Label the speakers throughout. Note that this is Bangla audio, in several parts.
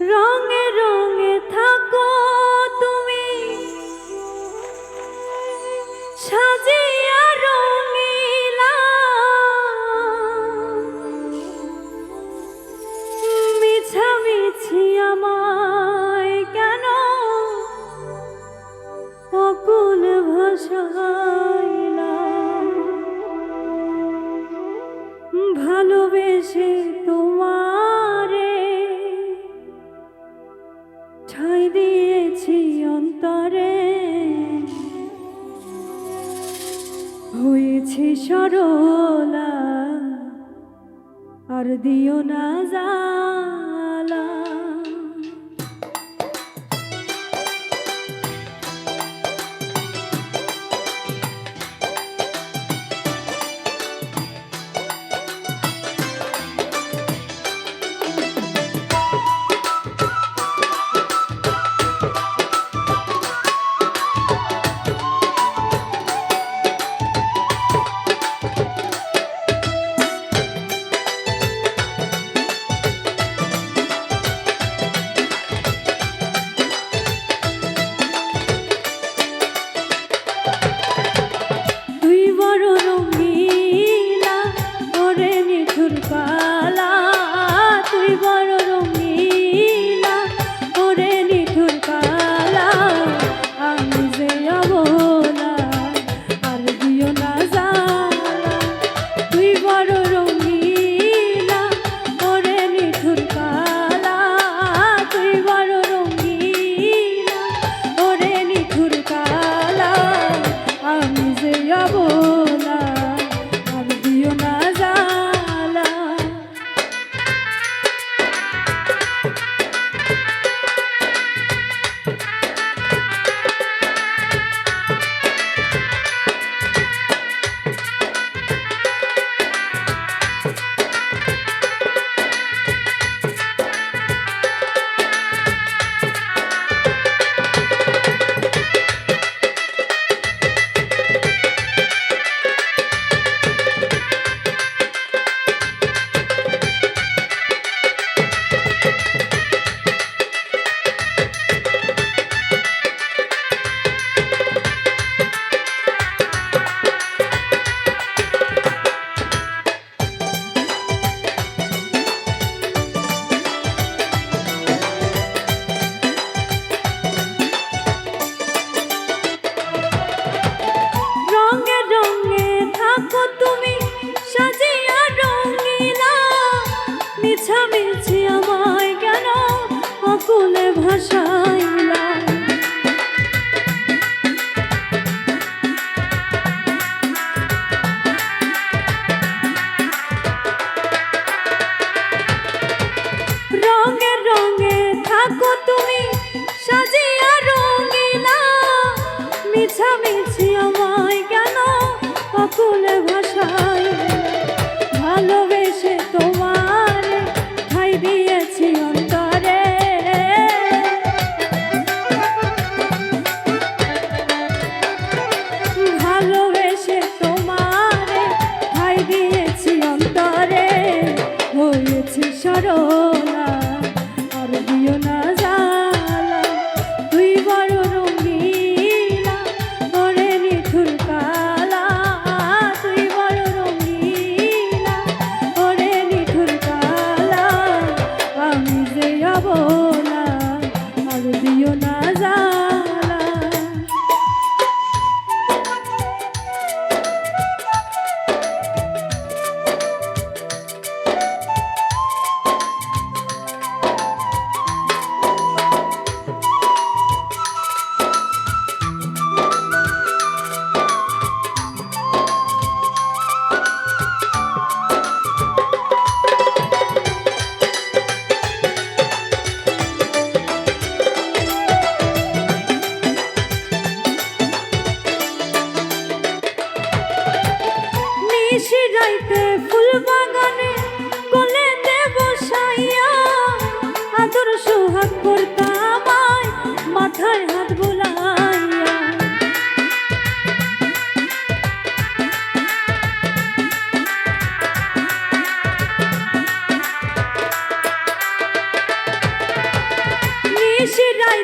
Speaker 1: রঙে রঙে থাকো তুমি। সাজিয়া রঙিলা। মিছামিছি আমায় কেন? অকুল ভাষাইলা ভালোবেসে তোমারে হয়েছি সরলা আর দিও না জালা। chocolate.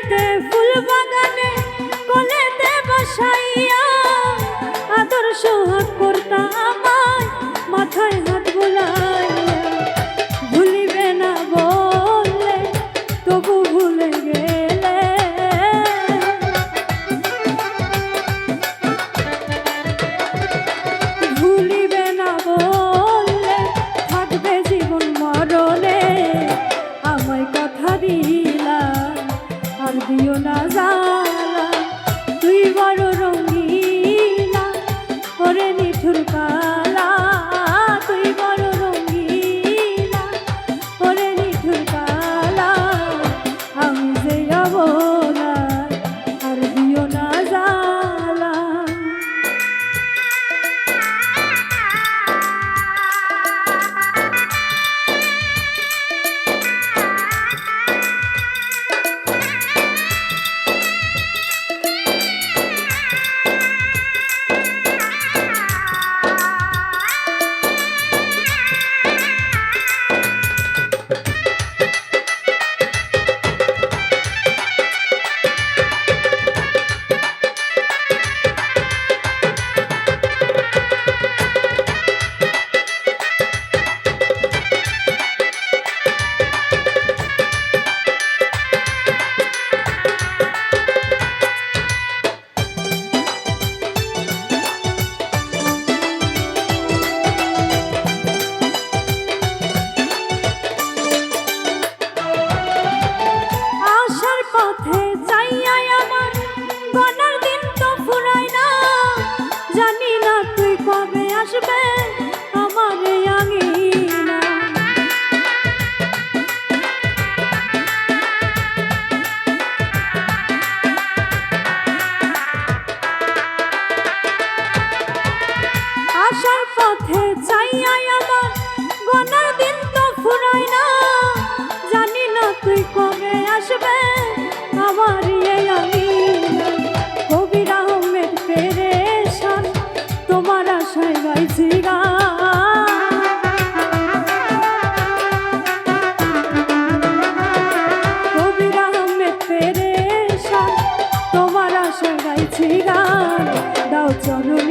Speaker 1: কোলেতে ফুল বাগানে কোলেতে বসাইয়া আদর সোহাগ করতা আমায়, মাথায় হাত বোলাইয়া। ভুলিবে না বললে, তবু ভুলে গেলে। ভুলিবে না বললে, থাকবে জীবন মরণে, আমায় কথা দিই দিও না জালা তুই বড় রঙ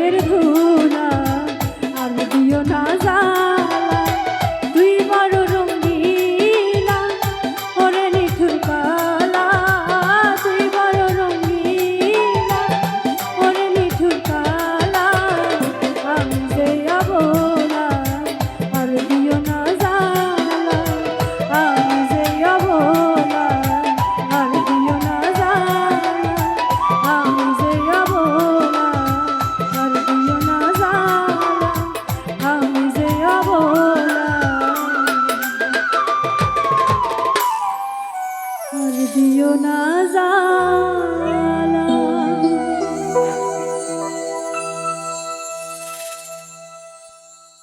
Speaker 1: Beautiful.